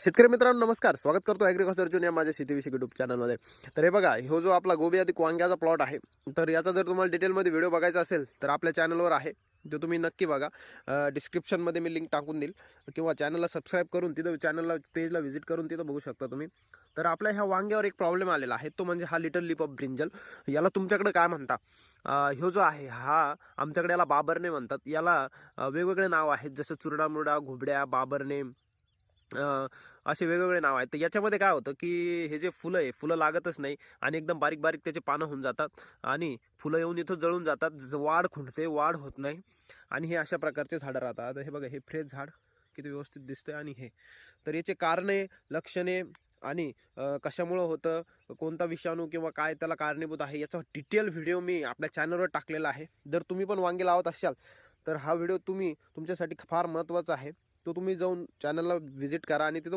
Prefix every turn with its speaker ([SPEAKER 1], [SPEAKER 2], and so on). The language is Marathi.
[SPEAKER 1] शेतकरी मित्रांनो नमस्कार. स्वागत करतो ॲग्रिकल्चर अर्जुन या माझ्या शेतीविषयी युट्यूब चॅनलमध्ये तर हे बघा हो जो आपला गोबी आधी वांग्याचा प्लॉट आहे तर याचा जर तुम्हाला डिटेलमध्ये व्हिडिओ बघायचा असेल तर आपल्या चॅनलवर आहे. तो तुम्ही नक्की बघा. डिस्क्रिप्शनमध्ये मी लिंक टाकून देईल. किंवा चॅनलला सबस्क्राईब करून तिथं चॅनलला पेजला व्हिजिट करून तिथं बघू शकता तुम्ही. तर आपल्या ह्या वांग्यावर एक प्रॉब्लेम आलेला आहे. तो म्हणजे हा लिटल लिप ऑफ ब्रिंजल याला तुमच्याकडे काय म्हणता? ह्यो जो आहे हा आमच्याकडे याला बाबरने म्हणतात. याला वेगवेगळे नाव आहेत. जसं चुरडा मुरडा घुबड्या बाबरने असे वेगवेगळे नाव आहेत. तर याच्यामध्ये काय होतं की हे जे फुलं आहे फुलं लागतच नाही आणि एकदम बारीक बारीक त्याचे पानं होऊन जातात आणि फुलं येऊन इथं जळून जातात. ज- वाढ खुंटते वाढ होत नाही आणि हे अशा प्रकारचे झाडं राहतात. हे बघा हे फ्रेश झाड किती व्यवस्थित दिसतंय आणि हे. तर याचे कारणे लक्षणे आणि कशामुळं होतं कोणता विषाणू किंवा काय त्याला कारणीभूत आहे याचा डिटेल व्हिडिओ मी आपल्या चॅनलवर टाकलेला आहे. जर तुम्ही पण वांगे लावत असाल तर हा व्हिडिओ तुम्ही तुमच्यासाठी फार महत्त्वाचा आहे. तो तुम्ही जाऊन चॅनलला व्हिजिट करा आणि तिथं